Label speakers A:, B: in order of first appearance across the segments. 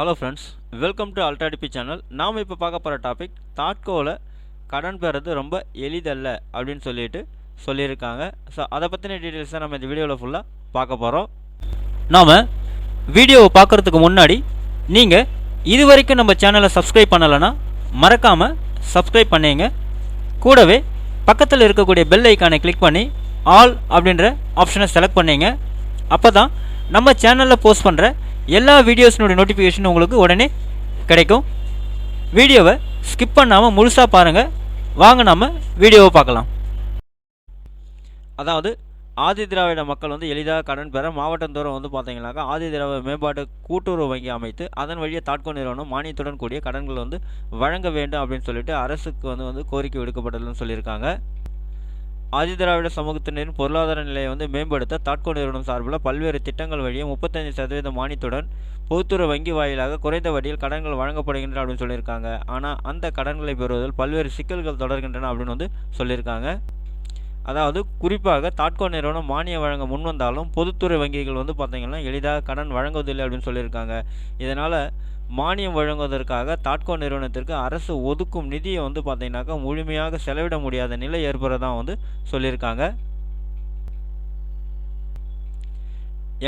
A: Hello friends welcome to அல்ட்ராடிபி channel நாம் இப்போ பார்க்க போகிற டாபிக் தாட்கோவில் கடன் பெறது ரொம்ப எளிதல்ல அப்படின்னு சொல்லிட்டு சொல்லியிருக்காங்க. ஸோ அதை பற்றின டீட்டெயில்ஸ் தான் நம்ம இந்த வீடியோவில் ஃபுல்லாக பார்க்க போகிறோம் நாம் வீடியோவை பார்க்குறதுக்கு முன்னாடி நீங்கள் இது வரைக்கும் நம்ம சேனலை சப்ஸ்கிரைப் பண்ணலைன்னா மறக்காமல் சப்ஸ்கிரைப் பண்ணிங்க. கூடவே பக்கத்தில் இருக்கக்கூடிய பெல் ஐக்கானை கிளிக் பண்ணி ஆல் அப்படின்ற ஆப்ஷனை செலக்ட் பண்ணிங்க. அப்போ தான் நம்ம சேனலில் போஸ்ட் பண்ணுற எல்லா வீடியோஸினுடைய நோட்டிஃபிகேஷன் உங்களுக்கு உடனே கிடைக்கும். வீடியோவை ஸ்கிப் பண்ணாமல் முழுசாக பாருங்கள் வாங்க நம்ம வீடியோவை பார்க்கலாம். அதாவது ஆதி திராவிட மக்கள் வந்து எளிதாக கடன் பெற மாவட்டந்தோறும் வந்து பார்த்தீங்கன்னாக்கா ஆதி திராவிட மேம்பாட்டு கூட்டுறவு வங்கி அமைத்து அதன் வழியே தாட்கோ நிறுவனம் மானியத்துடன் கூடிய கடன்கள் வந்து வழங்க வேண்டும் அப்படின்னு சொல்லிட்டு அரசுக்கு வந்து வந்து கோரிக்கை விடுக்கப்பட்டதுன்னு சொல்லியிருக்காங்க. ஆதி திராவிட சமூகத்தினரின் பொருளாதார நிலையை வந்து மேம்படுத்த தாட்கோ நிறுவனம் சார்பில் பல்வேறு திட்டங்கள் வழியே முப்பத்தஞ்சு சதவீத மானியத்துடன் பொதுத்துறை வங்கி வாயிலாக குறைந்த வட்டியில் கடன்கள் வழங்கப்படுகின்றன அப்படின்னு சொல்லியிருக்காங்க. ஆனால் அந்த கடன்களை பெறுவதில் பல்வேறு சிக்கல்கள் தொடர்கின்றன அப்படின்னு வந்து சொல்லியிருக்காங்க. அதாவது குறிப்பாக தாட்கோ நிறுவனம் மானியம் வழங்க முன்வந்தாலும் பொதுத்துறை வங்கிகள் வந்து பார்த்திங்கன்னா எளிதாக கடன் வழங்குவதில்லை அப்படின்னு சொல்லியிருக்காங்க. இதனால் மானியம் வழங்குவதற்காக தாட்கோ நிறுவனத்திற்கு அரசு ஒதுக்கும் நிதியை வந்து பார்த்திங்கனாக்கா முழுமையாக செலவிட முடியாத நிலை ஏற்படுறதா வந்து சொல்லியிருக்காங்க.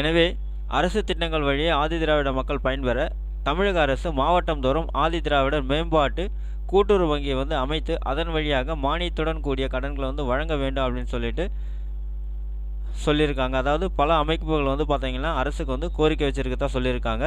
A: எனவே அரசு திட்டங்கள் வழியே ஆதி திராவிட மக்கள் பயன்பெற தமிழக அரசு மாவட்டம் தோறும் ஆதி திராவிடர் மேம்பாட்டு கூட்டுறவு வங்கியை வந்து அமைத்து அதன் வழியாக மானியத்துடன் கூடிய கடன்களை வந்து வழங்க வேண்டும் அப்படின்னு சொல்லிட்டு சொல்லியிருக்காங்க. அதாவது பல அமைப்புகள் வந்து பார்த்திங்கன்னா அரசுக்கு வந்து கோரிக்கை வச்சுருக்கதா சொல்லியிருக்காங்க.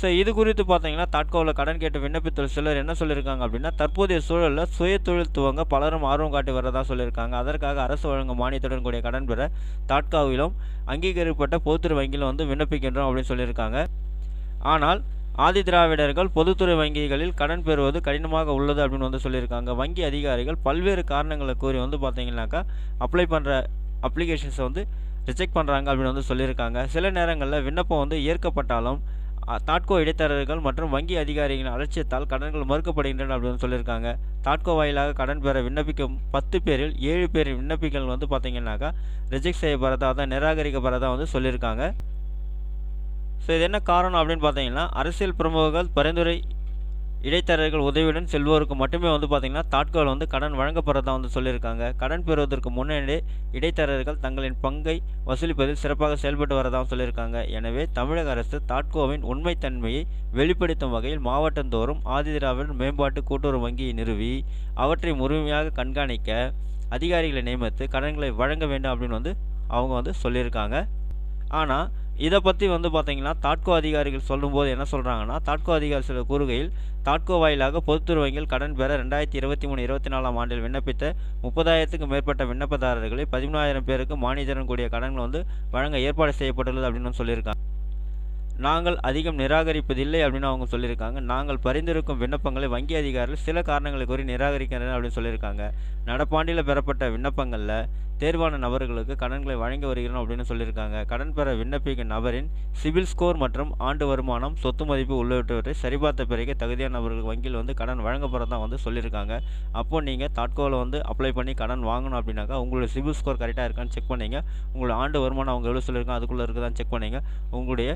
A: ஸோ இது குறித்து பார்த்தீங்கன்னா தாட்கோவில் கடன் கேட்டு விண்ணப்பித்த சிலர் என்ன சொல்லியிருக்காங்க அப்படின்னா தற்போதைய சூழலில் சுய தொழில் துவங்க பலரும் ஆர்வம் காட்டி வரதா சொல்லியிருக்காங்க. அதற்காக அரசு வழங்கும் மானியத்துடன் கூடிய கடன் பெற தாட்காவிலும் அங்கீகரிக்கப்பட்ட பொதுத்துறை வங்கியில் வந்து விண்ணப்பிக்கின்றோம் அப்படின்னு சொல்லியிருக்காங்க. ஆனால் ஆதி திராவிடர்கள் பொதுத்துறை வங்கிகளில் கடன் பெறுவது கடினமாக உள்ளது அப்படின்னு வந்து சொல்லியிருக்காங்க. வங்கி அதிகாரிகள் பல்வேறு காரணங்களை கூறி வந்து பார்த்தீங்கன்னாக்கா அப்ளை பண்ணுற அப்ளிகேஷன்ஸை வந்து ரிஜெக்ட் பண்ணுறாங்க அப்படின்னு வந்து சொல்லியிருக்காங்க. சில நேரங்களில் விண்ணப்பம் வந்து ஏற்கப்பட்டாலும் தாட்கோ இடைத்தரகர்கள் மற்றும் வங்கி அதிகாரிகளின் அலட்சியத்தால் கடன்கள் மறுக்கப்படுகின்றன அப்படின்னு சொல்லியிருக்காங்க. தாட்கோ வாயிலாக கடன் பெற விண்ணப்பிக்கும் பத்து பேரில் ஏழு பேரின் விண்ணப்பிகள் வந்து பார்த்திங்கனாக்கா ரிஜெக்ட் செய்யப்படுறதா தான் நிராகரிக்கப்படுறதா வந்து சொல்லியிருக்காங்க. ஸோ இது என்ன காரணம் அப்படின்னு பார்த்தீங்கன்னா அரசியல் பிரமுகர்கள் பரிந்துரை இடைத்தரகர்கள் உதவியுடன் செல்வோருக்கு மட்டுமே வந்து பார்த்திங்கன்னா தாட்கோவில் வந்து கடன் வழங்கப்படுறதா வந்து சொல்லியிருக்காங்க. கடன் பெறுவதற்கு முன்னே இடைத்தரகர்கள் தங்களின் பங்கை வசூலிப்பதில் சிறப்பாக செயல்பட்டு வரதாகவும் சொல்லியிருக்காங்க. எனவே தமிழக அரசு தாட்கோவின் உண்மைத்தன்மையை வெளிப்படுத்தும் வகையில் மாவட்டந்தோறும் ஆதிதிராவிட மேம்பாட்டு கூட்டுறவு வங்கியை நிறுவி அவற்றை முழுமையாக கண்காணிக்க அதிகாரிகளை நியமித்து கடன்களை வழங்க வேண்டும் அப்படின்னு வந்து அவங்க வந்து சொல்லியிருக்காங்க. ஆனால் இதை பற்றி வந்து பார்த்திங்கன்னா தாட்கோ அதிகாரிகள் சொல்லும்போது என்ன சொல்கிறாங்கன்னா தாட்கோ அதிகாரி சில கூறுகையில் தாட்கோ வாயிலாக பொதுத்துறை வங்கியில் கடன் பெற ரெண்டாயிரத்தி இருபத்தி மூணு இருபத்தி நாலாம் ஆண்டில் விண்ணப்பித்த முப்பதாயிரத்துக்கும் மேற்பட்ட விண்ணப்பதாரர்களை பதிமூணாயிரம் பேருக்கு மானியத்துடன் கூடிய கடன்கள் வந்து வழங்க ஏற்பாடு செய்யப்பட்டுள்ளது அப்படின்னு சொல்லியிருக்காங்க. நாங்கள் அதிகம் நிராகரிப்பதில்லை அப்படின்னு அவங்க சொல்லியிருக்காங்க. நாங்கள் பரிந்துரைக்கும் விண்ணப்பங்களை வங்கி அதிகாரிகள் சில காரணங்களை கூறி நிராகரிக்கின்றனர் அப்படின்னு சொல்லியிருக்காங்க. நடப்பாண்டில் பெறப்பட்ட விண்ணப்பங்களில் தேர்வான நபர்களுக்கு கடன்களை வழங்கி வருகிறோம் அப்படின்னு சொல்லியிருக்காங்க. கடன் பெற விண்ணப்பிக்கும் நபரின் சிவில் ஸ்கோர் மற்றும் ஆண்டு வருமானம் சொத்து மதிப்பு உள்ளிட்டவற்றை சரிபார்த்த பிறகு தகுதியான நபர்களுக்கு வங்கியில் வந்து கடன் வழங்கப்படுறதா வந்து சொல்லியிருக்காங்க. அப்போ நீங்கள் தாட்கோவில் வந்து அப்ளை பண்ணி கடன் வாங்கணும் அப்படின்னாக்கா உங்களுடைய சிபில் ஸ்கோர் கரெக்டாக இருக்கான்னு செக் பண்ணிங்க. உங்களோட ஆண்டு வருமானம் அவங்க எவ்வளோ சொல்லியிருக்காங்க அதுக்குள்ளே இருக்குதான்னு செக் பண்ணிங்க. உங்களுடைய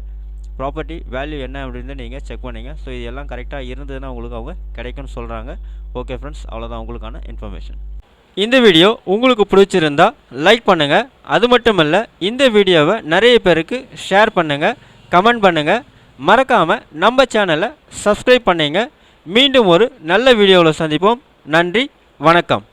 A: ப்ராப்பர்ட்டி வேல்யூ என்ன அப்படின்னு நீங்கள் செக் பண்ணிங்க. ஸோ இது எல்லாம் கரெக்டாக இருந்ததுன்னா உங்களுக்கு அவங்க கிடைக்கும்னு சொல்கிறாங்க ஓகே ஃப்ரெண்ட்ஸ் அவ்வளோதான் உங்களுக்கான இன்ஃபர்மேஷன் இந்த வீடியோ உங்களுக்கு பிடிச்சிருந்தா லைக் பண்ணுங்கள் அது மட்டும் இல்லை இந்த வீடியோவை நிறைய பேருக்கு ஷேர் பண்ணுங்கள் கமெண்ட் பண்ணுங்கள் மறக்காமல் நம்ம சேனலை சப்ஸ்கிரைப் பண்ணிங்க. மீண்டும் ஒரு நல்ல வீடியோவில் சந்திப்போம். நன்றி. வணக்கம்.